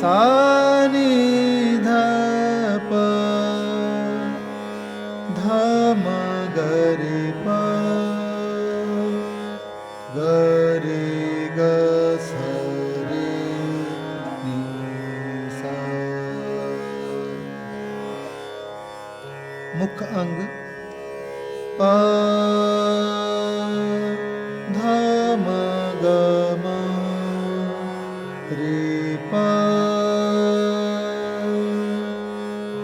ਸਾਨੀ ਧਪ ਧਮ ਗਰੀ ਪ ਗਰੀ ਗਸਰੀ ਨੀਸਾ ਮੁੱਖ ਅੰਗ ਪਾ ਧਮ ਗਮ ਰੇ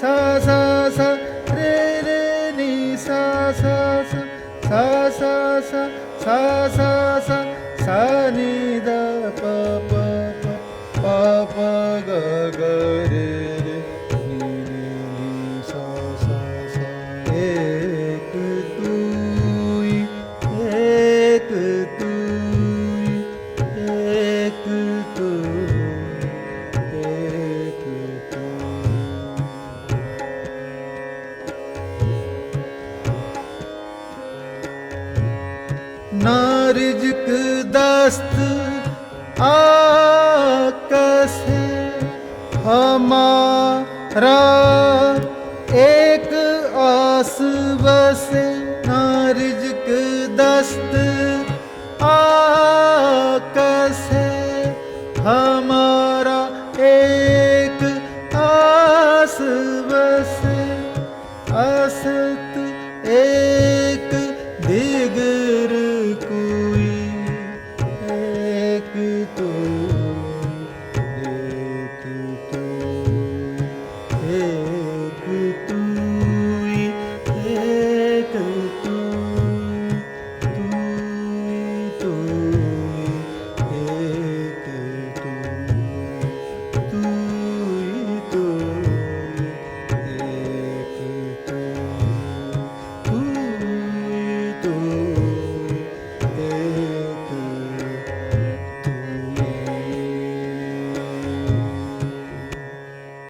sa sa sa re re ni sa sa sa sa sa sa sa sa sa sa ni da pa pa pa pa pa ga ga re मस्त आकस हमारा